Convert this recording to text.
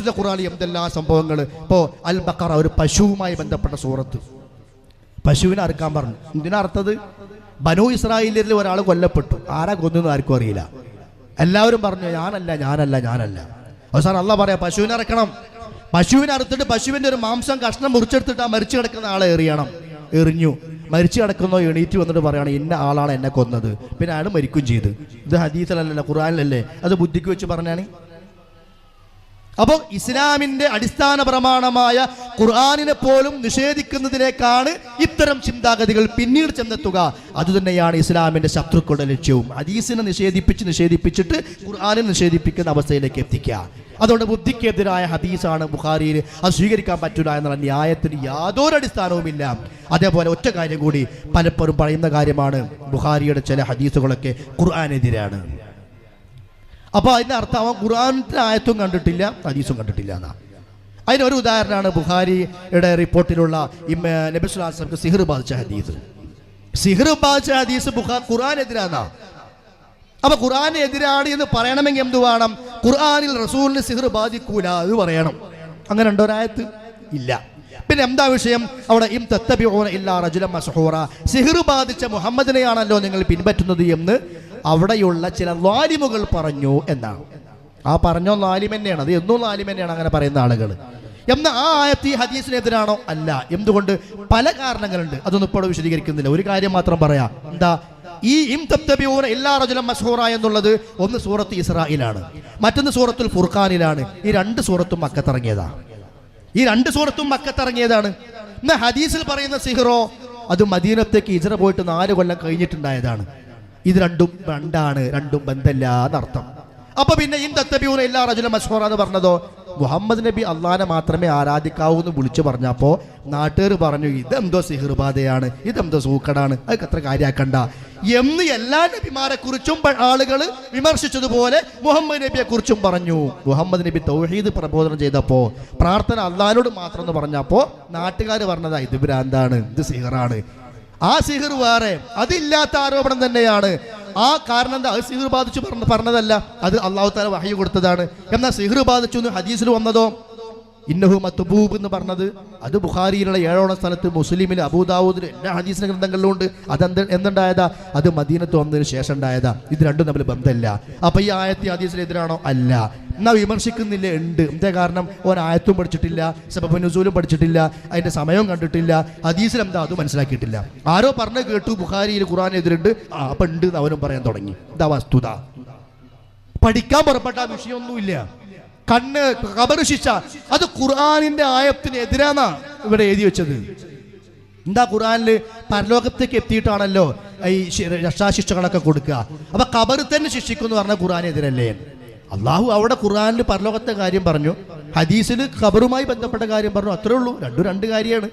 വിശുദ്ധ ഖുറാനി എന്തെല്ലാം സംഭവങ്ങൾ ഇപ്പോൾ അൽ ബക്കറ ഒരു പശുവുമായി ബന്ധപ്പെട്ട സൂറത്ത്. പശുവിനെ അറുക്കാൻ പറഞ്ഞു. എന്തിനർത്ഥത് ബനു ഇസ്രായേലിൽ ഒരാൾ കൊല്ലപ്പെട്ടു. ആരാ കൊന്നു ആർക്കും അറിയില്ല. എല്ലാവരും പറഞ്ഞു ഞാനല്ല ഞാനല്ല ഞാനല്ല. അവസാനം അല്ല പറയാ പശുവിനെ ഇറക്കണം പശുവിനെ അറുത്തിട്ട് പശുവിന്റെ ഒരു മാംസം കഷ്ണം മുറിച്ചെടുത്തിട്ട് ആ മരിച്ചു കിടക്കുന്ന ആളെ എറിയണം. എറിഞ്ഞു. മരിച്ചു കിടക്കുന്നോ എണീറ്റ് വന്നിട്ട് പറയണം ഇന്ന ആളാണ് എന്നെ കൊന്നത്. പിന്നെ അയാൾ മരിക്കും ചെയ്ത്. ഇത് ഹദീസിലല്ലല്ലോ ഖുറാനിലല്ലേ അത് ബുദ്ധിക്ക് വെച്ച് പറഞ്ഞാണ്. അപ്പോൾ ഇസ്ലാമിന്റെ അടിസ്ഥാന പ്രമാണമായ ഖുർആാനിനെ പോലും നിഷേധിക്കുന്നതിനേക്കാണ് ഇത്തരം ചിന്താഗതികൾ പിന്നീട് ചെന്നെത്തുക. അതുതന്നെയാണ് ഇസ്ലാമിന്റെ ശത്രുക്കളുടെ ലക്ഷ്യവും. അദീസിനെ നിഷേധിപ്പിച്ച് നിഷേധിപ്പിച്ചിട്ട് ഖുർആാനെ നിഷേധിപ്പിക്കുന്ന അവസ്ഥയിലേക്ക് എത്തിക്കുക. അതുകൊണ്ട് ബുദ്ധിക്കെതിരായ ഹദീസാണ് ബുഖാരിയിൽ. അത് സ്വീകരിക്കാൻ പറ്റില്ല എന്നുള്ള ന്യായത്തിന് യാതൊരു അടിസ്ഥാനവുമില്ല. അതേപോലെ ഒറ്റ കാര്യം കൂടി പലപ്പോഴും പറയുന്ന കാര്യമാണ് ബുഖാരിയുടെ ചില ഹദീസുകളൊക്കെ ഖുർആാനെതിരാണ്. അപ്പോൾ അതിന്റെ അർത്ഥം അവൻ ഖുർആാനിന്റെ ആയത്തും കണ്ടിട്ടില്ല ഹദീസും കണ്ടിട്ടില്ല എന്നാ. അതിനൊരു ഉദാഹരണമാണ് ബുഹാരിയുടെ റിപ്പോർട്ടിലുള്ള ഇമ്മ നബിസ്ലാസ്ലംക്ക് സിഹിർ ബാധിച്ച ഹദീസ്. സിഹിർ ബാധിച്ച ഹദീസ് ബുഖാ ഖുർആാനെതിരാന്നാ. അപ്പൊ ഖുർആൻ എതിരാണ് എന്ന് പറയണമെങ്കിൽ എന്ത് വേണം? ഖുർആാനിൽ റസൂലിന് സിഹിർ ബാധിക്കൂല അത് പറയണം. അങ്ങനെ ഉണ്ടോ ഒരായത്ത് ഇല്ല. പിന്നെ എന്താ വിഷയം? അവിടെ ഇം തത്തബിഊന ഇല്ലാ റജുലം മസ്ഹൂറ. സിഹിർ ബാധിച്ച മുഹമ്മദിനെയാണല്ലോ നിങ്ങൾ പിൻപറ്റുന്നത് എന്ന് അവിടെയുള്ള ചില ലാലിമുകൾ പറഞ്ഞു എന്നാണ്. ആ പറഞ്ഞോ ലാലിം തന്നെയാണ് അത് എന്നും ലാലിം തന്നെയാണ് അങ്ങനെ പറയുന്ന ആളുകൾ എന്ന ആ ആയത്ത് ഈ ഹദീസിനെതിരാണോ? അല്ല. എന്തുകൊണ്ട്? പല കാരണങ്ങളുണ്ട്. അതൊന്നും ഇപ്പോൾ വിശദീകരിക്കുന്നില്ല. ഒരു കാര്യം മാത്രം പറയാം. എന്താ? ഈ ഇം തബ്തബിഊന എല്ലാ റജുലം മസ്ഹൂറ എന്നുള്ളത് ഒന്ന് സൂറത്ത് ഇസ്രായിലാണ് മറ്റൊന്ന് സൂറത്തുൽ ഫുർഖാനിലാണ്. ഈ രണ്ട് സൂറത്തും മക്കത്തിറങ്ങിയതാണ് ഈ രണ്ട് സൂറത്തും മക്കത്തിറങ്ങിയതാണ്. എന്നാ ഹദീസിൽ പറയുന്ന സിഹറോ അത് മദീനത്തേക്ക് ഇജറ പോയിട്ട് നാല് കൊല്ലം കഴിഞ്ഞിട്ടുണ്ടായതാണ്. ഇത് രണ്ടും രണ്ടാണ് രണ്ടും ബന്ധമില്ല എന്നർത്ഥം. അപ്പൊ പിന്നെ ഇൻ തത്തബിയൂന എല്ലാ റജുല മസ്ഹൂറ എന്ന് പറഞ്ഞതോ? മുഹമ്മദ് നബി അള്ളഹാനെ മാത്രമേ ആരാധിക്കാവൂ എന്ന് വിളിച്ചു പറഞ്ഞപ്പോ നാട്ടുകാർ പറഞ്ഞു ഇതെന്തോ സിഹിർബാധയാണ് ഇതെന്തോ സൂക്കടാണ് അതൊക്കെ അത്ര കാര്യാക്കണ്ട. എന്ന് എല്ലാ നബിമാരെ കുറിച്ചും ആളുകൾ വിമർശിച്ചതുപോലെ മുഹമ്മദ് നബിയെ കുറിച്ചും പറഞ്ഞു. മുഹമ്മദ് നബി തൗഹീദ് പ്രബോധനം ചെയ്തപ്പോ പ്രാർത്ഥന അള്ളഹാനോട് മാത്രം എന്ന് പറഞ്ഞപ്പോ നാട്ടുകാർ പറഞ്ഞതാ ഇത് ഭ്രാന്താണ് ഇത് സിഹറാണ്. ആ സിഹർ വേറെ അതില്ലാത്ത ആരോപണം തന്നെയാണ്. ആ കാരണം എന്താ? അത് സിഹർ ബാധിച്ചു പറഞ്ഞ പറഞ്ഞതല്ല. അത് അള്ളാഹു താല വഹി കൊടുത്തതാണ്. എന്നാൽ സിഹർ ബാധിച്ചു എന്ന് ഹദീസിൽ വന്നതോ? ഇന്നഹു മത്തുബൂബ് എന്ന് പറഞ്ഞത് അത് ബുഖാരിയിലുള്ള ഏഴോളം സ്ഥലത്ത് മുസ്ലിമിൽ അബൂദാവൂദിൽ എല്ലാ ഹദീസിന്റെ ഗ്രന്ഥങ്ങളിലും ഉണ്ട് അതെന്ത് എന്തുണ്ടായതാ? അത് മദീനത്ത് വന്നതിന് ശേഷം ഉണ്ടായതാ. ഇത് രണ്ടും തമ്മിൽ ബന്ധമില്ല. അപ്പൊ ഈ ആയത്തി ഹദീസിനെതിരാണോ അല്ല. എന്നാ വിമർശിക്കുന്നില്ല ഉണ്ട്. എന്താ കാരണം? ഓൻ ആയത്തും പഠിച്ചിട്ടില്ല സബബനുസൂലും പഠിച്ചിട്ടില്ല അതിന്റെ സമയവും കണ്ടിട്ടില്ല ഹദീസിൽ എന്താ അത് മനസ്സിലാക്കിയിട്ടില്ല. ആരോ പറഞ്ഞു കേട്ടു ബുഖാരിയിൽ ഖുറാൻ എതിരുണ്ട്. ആ അപ്പൊ ഉണ്ട് എന്ന് അവനും പറയാൻ തുടങ്ങി. ഇതാ വസ്തുത. പഠിക്കാൻ പുറപ്പെട്ട വിഷയമൊന്നുമില്ല. കണ്ണ് കബറ് ശിക്ഷ. അത് ഖുർആാനിന്റെ ആയത്തിന് എതിരാന്നാ ഇവിടെ എഴുതി വെച്ചത്. എന്താ ഖുർആനിൽ പരലോകത്തേക്ക് എത്തിയിട്ടാണല്ലോ ഈ രക്ഷാശിക്ഷകളൊക്കെ കൊടുക്കുക. അപ്പൊ കബർ തന്നെ ശിക്ഷിക്കുന്നു പറഞ്ഞ ഖുർആാനെതിരല്ലേ? അള്ളാഹു അവിടെ ഖുർആാനിൽ പരലോകത്തെ കാര്യം പറഞ്ഞു. ഹദീസിൽ ഖബറുമായി ബന്ധപ്പെട്ട കാര്യം പറഞ്ഞു. അത്രേ ഉള്ളൂ. രണ്ടും രണ്ട് കാര്യമാണ്.